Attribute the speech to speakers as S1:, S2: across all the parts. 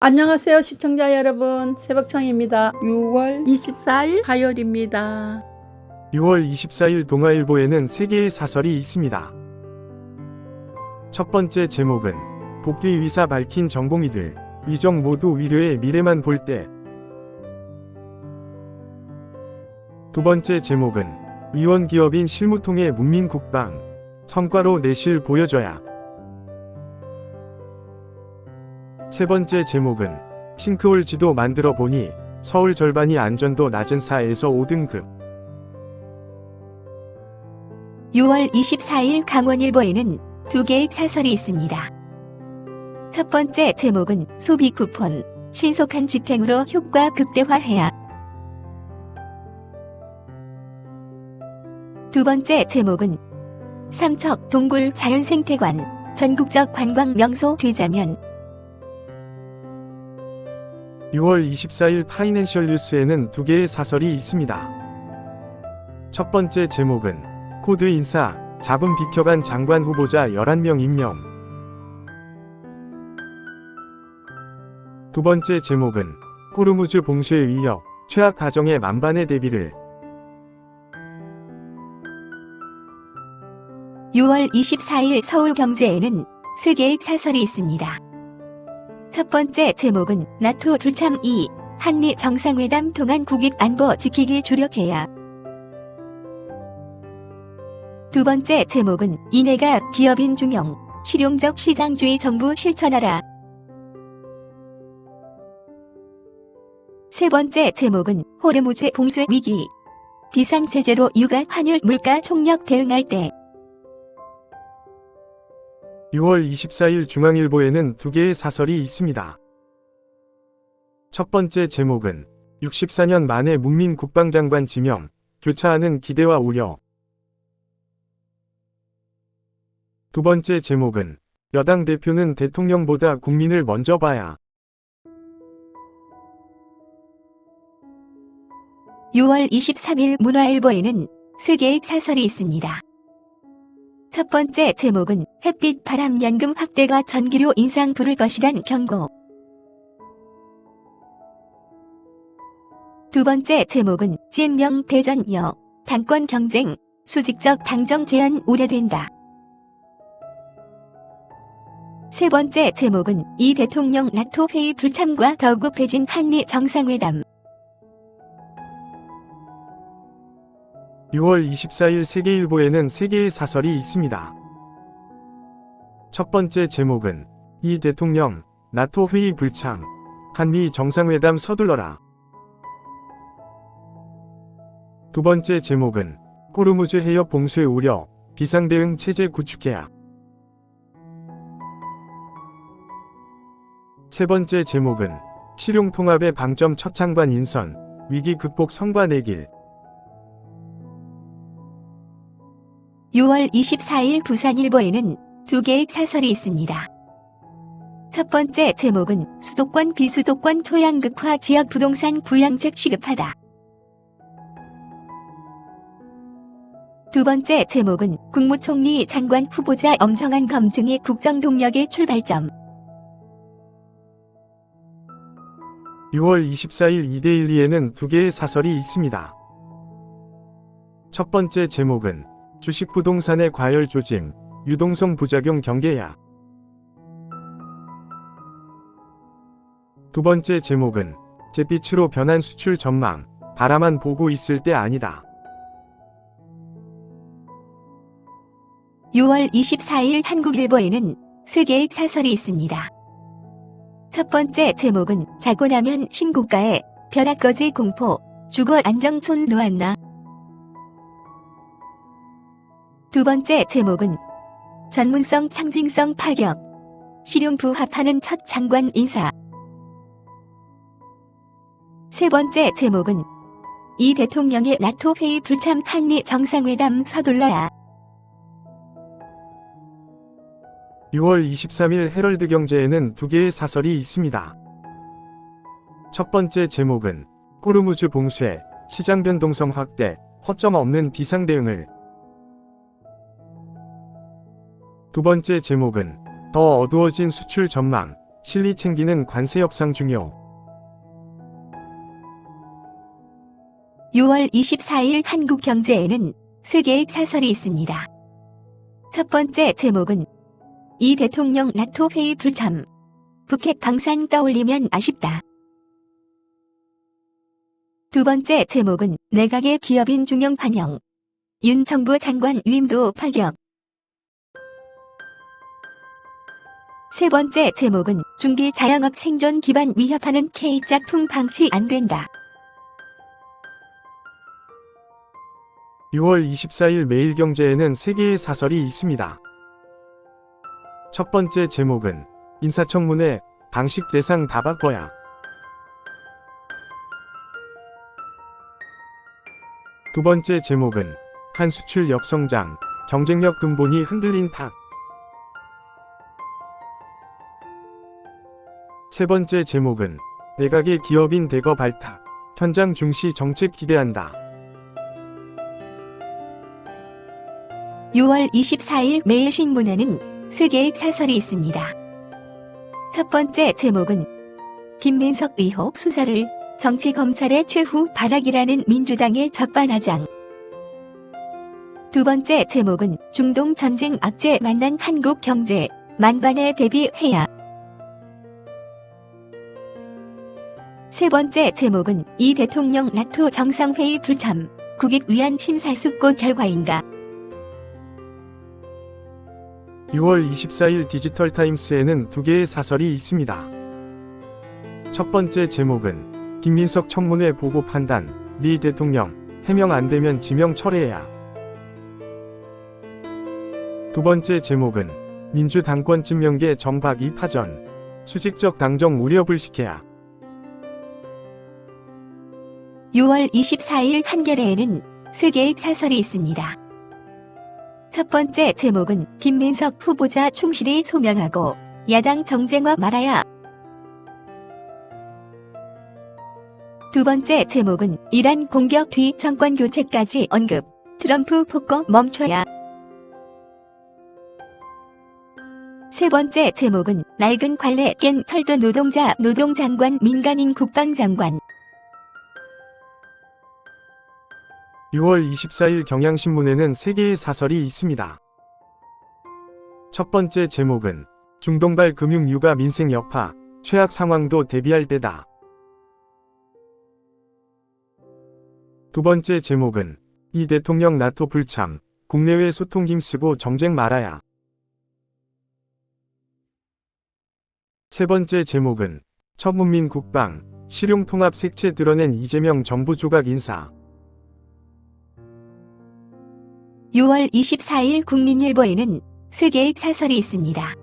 S1: 안녕하세요 시청자 여러분 새벽청입니다 6월 24일 화요일입니다
S2: 6월 24일 동아일보에는 세 개의 사설이 있습니다. 첫 번째 제목은 복귀 의사 밝힌 전공의들 위정 모두 위료의 미래만 볼 때. 두 번째 제목은 위원 기업인 실무통의 문민국방 성과로 내실 보여줘야. 세 번째 제목은 싱크홀 지도 만들어 보니 서울 절반이 안전도 낮은 4에서 5등급.
S3: 6월 24일 강원일보에는 두 개의 사설이 있습니다. 첫 번째 제목은 소비 쿠폰, 신속한 집행으로 효과 극대화해야. 두 번째 제목은 삼척 동굴 자연생태관, 전국적 관광 명소 되자면
S2: 6월 24일 파이낸셜 뉴스에는 두 개의 사설이 있습니다. 첫 번째 제목은 코드 인사, 자금 비켜간 장관 후보자 11명 임명. 두 번째 제목은 호르무즈 봉쇄의 위력, 최악 가정의 만반의 대비를.
S3: 6월 24일 서울경제에는 세 개의 사설이 있습니다. 첫 번째 제목은 나토 불참 2, 한미 정상회담 동안 국익 안보 지키기 주력해야. 두 번째 제목은 이내가 기업인 중용, 실용적 시장주의 정부 실천하라. 세 번째 제목은 호르무즈 봉쇄 위기, 비상체제로 유가 환율 물가 총력 대응할 때
S2: 6월 24일 중앙일보에는 두 개의 사설이 있습니다. 첫 번째 제목은 64년 만에 문민 국방장관 지명, 교차하는 기대와 우려. 두 번째 제목은 여당 대표는 대통령보다 국민을 먼저 봐야.
S3: 6월 23일 문화일보에는 세 개의 사설이 있습니다. 첫 번째 제목은 햇빛 바람 연금 확대가 전기료 인상 부를 것이란 경고. 두 번째 제목은 진명 대전여 당권 경쟁 수직적 당정 제한 우려된다. 세 번째 제목은 이 대통령 나토 회의 불참과 더욱해진 한미 정상회담.
S2: 6월 24일 세계일보에는 세 개의 사설이 있습니다. 첫 번째 제목은 이 대통령 나토 회의 불참 한미 정상회담 서둘러라. 두 번째 제목은 호르무즈 해협 봉쇄 우려 비상대응 체제 구축해야. 세 번째 제목은 실용통합의 방점 첫 장관 인선 위기 극복 성과 내길
S3: 6월 24일 부산일보에는 두 개의 사설이 있습니다. 첫 번째 제목은 수도권 비수도권 초양극화 지역 부동산 부양책 시급하다. 두 번째 제목은 국무총리 장관 후보자 엄정한 검증이 국정동력의 출발점.
S2: 6월 24일 이데일리에는 두 개의 사설이 있습니다. 첫 번째 제목은 주식 부동산의 과열 조짐, 유동성 부작용 경계야. 두 번째 제목은 잿빛으로 변한 수출 전망, 바라만 보고 있을 때 아니다.
S3: 6월 24일 한국일보에는 세 개의 사설이 있습니다. 첫 번째 제목은 자고 나면 신고가에 벼락거지 공포, 주거 안정촌 놓았나. 두 번째 제목은 전문성 상징성 파격, 실용 부합하는 첫 장관 인사. 세 번째 제목은 이 대통령의 나토 회의 불참 한미 정상회담 서둘러야.
S2: 6월 23일 헤럴드 경제에는 두 개의 사설이 있습니다. 첫 번째 제목은 호르무즈 봉쇄, 시장 변동성 확대, 허점 없는 비상 대응을. 두 번째 제목은 더 어두워진 수출 전망, 실리 챙기는 관세 협상 중요.
S3: 6월 24일 한국 경제에는 세 개의 사설이 있습니다. 첫 번째 제목은 이 대통령 나토 회의 불참. 북핵 방산 떠올리면 아쉽다. 두 번째 제목은 내각의 기업인 중용 반영. 윤 정부 장관 위임도 파격. 세 번째 제목은 중기 자영업 생존 기반 위협하는 K짝퉁 방치 안 된다.
S2: 6월 24일 매일경제에는 세 개의 사설이 있습니다. 첫 번째 제목은 인사청문회 당식 대상 다 바꿔야. 두 번째 제목은 한 수출 역성장 경쟁력 근본이 흔들린 탓. 세 번째 제목은 내각의 기업인 대거 발탁 현장 중시 정책 기대한다.
S3: 6월 24일 매일신문에는 세 개의 사설이 있습니다. 첫 번째 제목은 김민석 의혹 수사를 정치 검찰의 최후 발악이라는 민주당의 적반하장. 두 번째 제목은 중동 전쟁 악재 만난 한국 경제 만반에 대비해야. 세 번째 제목은 이 대통령 나토 정상회의 불참 국익 위한 심사숙고 결과인가.
S2: 6월 24일 디지털 타임스에는 두 개의 사설이 있습니다. 첫 번째 제목은 김민석 청문회 보고 판단, 리 대통령, 해명 안 되면 지명 철회해야. 두 번째 제목은 민주당권 증명계 정박 2파전, 수직적 당정 우려 불식해야.
S3: 6월 24일 한겨레에는 세 개의 사설이 있습니다. 첫 번째 제목은 김민석 후보자 충실히 소명하고 야당 정쟁화 말아야. 두 번째 제목은 이란 공격 뒤 정권 교체까지 언급. 트럼프 폭거 멈춰야. 세 번째 제목은 낡은 관례 깬 철도 노동자 노동장관 민간인 국방장관.
S2: 6월 24일 경향신문에는 세 개의 사설이 있습니다. 첫 번째 제목은 중동발 금융 유가 민생 여파, 최악 상황도 대비할 때다. 두 번째 제목은 이 대통령 나토 불참, 국내외 소통 힘쓰고 정쟁 말아야. 세 번째 제목은 천문민 국방, 실용통합 색채 드러낸 이재명 정부 조각 인사.
S3: 6월 24일 국민일보에는 세 개의 사설이 있습니다.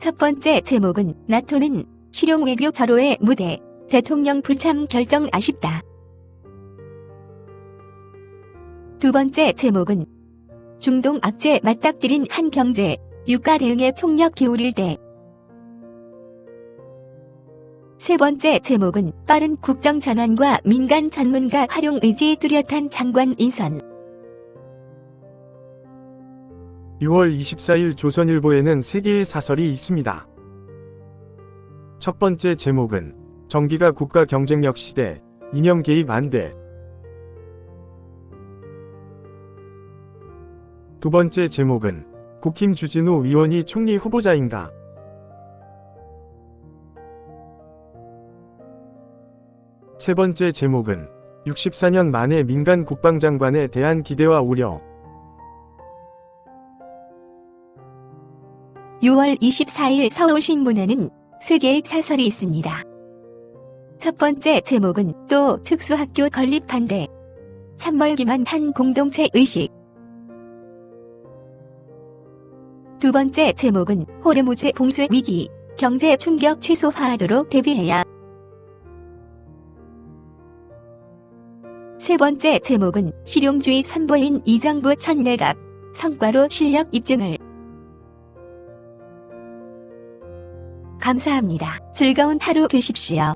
S3: 첫 번째 제목은 나토는 실용 외교 절호의 무대, 대통령 불참 결정 아쉽다. 두 번째 제목은 중동 악재 맞닥뜨린 한 경제, 유가 대응에 총력 기울일 때. 세 번째 제목은 빠른 국정 전환과 민간 전문가 활용 의지 뚜렷한 장관 인선.
S2: 6월 24일 조선일보에는 세 개의 사설이 있습니다. 첫 번째 제목은 정기가 국가 경쟁력 시대, 이념 개입 안 돼. 두 번째 제목은 국힘 주진우 의원이 총리 후보자인가. 세 번째 제목은 64년 만에 민간 국방장관에 대한 기대와 우려.
S3: 6월 24일 서울신문에는 세 개의 사설이 있습니다. 첫 번째 제목은 또 특수학교 건립 반대. 참멀기만 한 공동체 의식. 두 번째 제목은 호르무즈 봉쇄 위기. 경제 충격 최소화하도록 대비해야. 세 번째 제목은 실용주의 선보인 이 정부 첫 내각. 성과로 실력 입증을. 감사합니다. 즐거운 하루 되십시오.